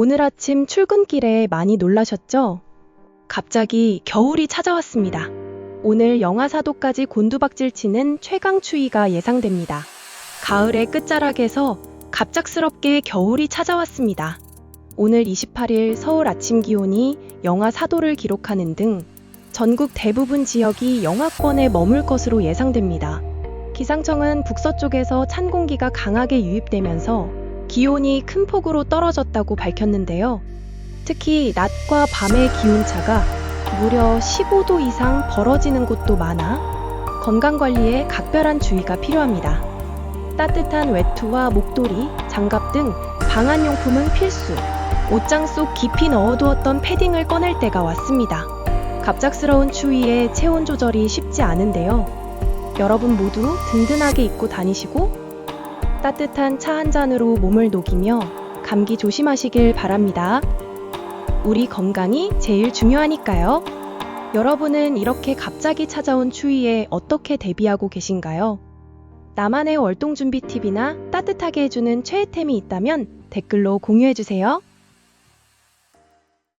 오늘 아침 출근길에 많이 놀라셨죠? 갑자기 겨울이 찾아왔습니다. 오늘 영하 4도까지 곤두박질 치는 최강 추위가 예상됩니다. 가을의 끝자락에서 갑작스럽게 겨울이 찾아왔습니다. 오늘 28일 서울 아침 기온이 영하 4도를 기록하는 등 전국 대부분 지역이 영하권에 머물 것으로 예상됩니다. 기상청은 북서쪽에서 찬 공기가 강하게 유입되면서 기온이 큰 폭으로 떨어졌다고 밝혔는데요. 특히 낮과 밤의 기온차가 무려 15도 이상 벌어지는 곳도 많아 건강관리에 각별한 주의가 필요합니다. 따뜻한 외투와 목도리, 장갑 등 방한용품은 필수. 옷장 속 깊이 넣어두었던 패딩을 꺼낼 때가 왔습니다. 갑작스러운 추위에 체온 조절이 쉽지 않은데요. 여러분 모두 든든하게 입고 다니시고 따뜻한 차 한 잔으로 몸을 녹이며 감기 조심하시길 바랍니다. 우리 건강이 제일 중요하니까요. 여러분은 이렇게 갑자기 찾아온 추위에 어떻게 대비하고 계신가요? 나만의 월동 준비 팁이나 따뜻하게 해주는 최애템이 있다면 댓글로 공유해주세요.